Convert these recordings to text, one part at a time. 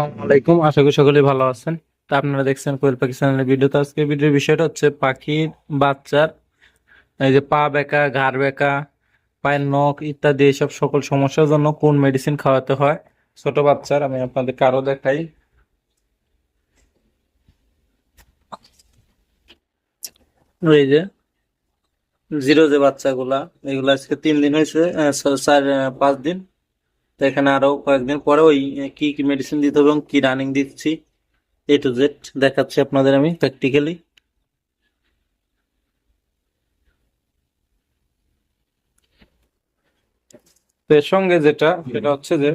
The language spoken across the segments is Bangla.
আলাইকুম। আশা করি সকলেই ভালো আছেন। তা আপনারা দেখছেন কোয়েল পাখি চ্যানেলের ভিডিও তো আজকে ভিডিওর বিষয়টা হচ্ছে পাখির বাচ্চার, এই যে পা বেঁকা ঘাড় বেঁকা পায়ের নখ ইত্যাদি এইসব সকল সমস্যার জন্য কোন মেডিসিন খাওয়াতে হয়? ছোট বাচ্চার, আমি আপনাদের কারও দেখাই। এই যে, জিরো যে বাচ্চাগুলা, এগুলা আজকে তিন দিন হয়েছে চার পাঁচ দিন। তো এখানে আরও কয়েকদিন পরে ওই কি কি মেডিসিন দিতে হবে এবং কি রানিং দিচ্ছি এ টু জেড দেখাচ্ছি আপনাদের আমি প্র্যাকটিক্যালি এর সঙ্গে যেটা, সেটা হচ্ছে যে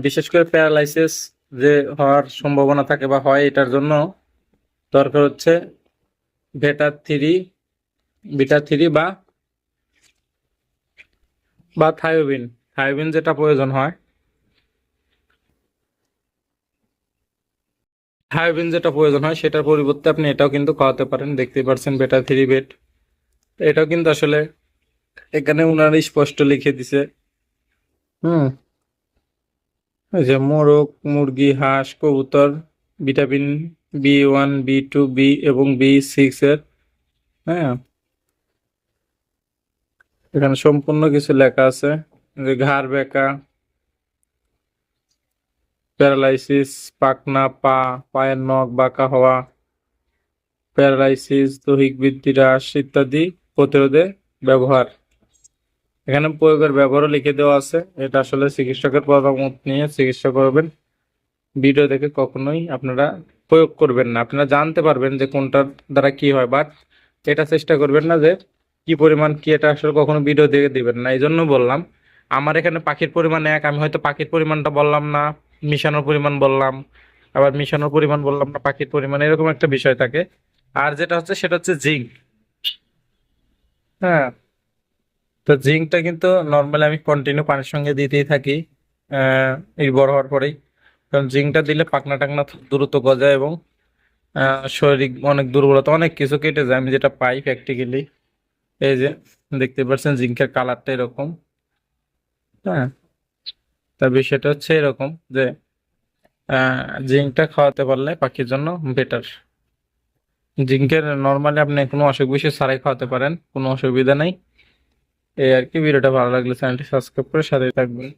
বিশেষ করে প্যারালাইসিস যে হওয়ার সম্ভাবনা থাকে বা হয় এটার জন্য দরকার হচ্ছে বেটা থ্রি বিটা থ্রি বা বা থায়োবিন থায়োবিন যেটা প্রয়োজন হয়। থায়োবিন যেটা প্রয়োজন হয়, সেটার পরিবর্তে আপনি এটাও কিন্তু খাওয়াতে পারেন। দেখতেই পাচ্ছেন বেটা থ্রি বেড। এটাও কিন্তু আসলে এখানে উনারা স্পষ্ট লিখে দিছে। হুম। যে মোরগ, মুরগি, হাঁস, কবুতর, vitamin B one, B two, B এবং বি সিক্স এর হ্যাঁ। এখানে সম্পূর্ণ কিছু লেখা আছে। যে ঘাড় বেঁকা প্যারালাইসিস পাকনা পা, পায়ের নখ বাঁকা হওয়া, প্যারালাইসিস, দৈহিক বৃদ্ধি হ্রাস ইত্যাদি প্রতিরোধে ব্যবহার। এখানে প্রয়োগের ব্যবহারও লিখে দেওয়া আছে। এটা আসলে চিকিৎসকের পরামর্শ নিয়ে চিকিৎসা করবেন। ভিডিও দেখে কখনোই আপনারা প্রয়োগ করবেন না। আপনারা জানতে পারবেন যে কোনটার দ্বারা কি হয়, বাট এটা চেষ্টা করবেন না যে কি পরিমাণ কি, এটা আসলে কখনো ভিডিও দেখে দিবেন না। এই জন্য বললাম আমার এখানে পাখির পরিমাণ এক, আমি হয়তো পাখির পরিমাণটা বললাম না, মিশানোর পরিমাণ বললাম, আবার মিশানোর পরিমাণ বললাম না, পাখির পরিমাণ, এরকম একটা বিষয় থাকে। আর যেটা হচ্ছে, সেটা হচ্ছে জিঙ্ক। হ্যাঁ তো জিঙ্কটা কিন্তু নর্মালি আমি কন্টিনিউ পানির সঙ্গে দিতেই থাকি এই বড় হওয়ার পরেই। কারণ জিঙ্কটা দিলে পাকনা টাকনা দ্রুত গজায় এবং শারীরিক অনেক দুর্বলতা, অনেক কিছু কেটে যায়। আমি যেটা পাই প্র্যাকটিক্যালি এই যে দেখতে পাচ্ছেন জিঙ্কের কালারটা এরকম। হ্যাঁ। তার বিষয়টা হচ্ছে এরকম যে জিঙ্কটা খাওয়াতে পারলে পাখির জন্য বেটার জিঙ্কের নর্মালি আপনি কোনো অসুখ বিষয় ছাড়াই খাওয়াতে পারেন, কোনো অসুবিধা নেই। এই আর কি, ভিডিওটা ভালো লাগলে চ্যানেলটি সাবস্ক্রাইব করে সাথে থাকবেন।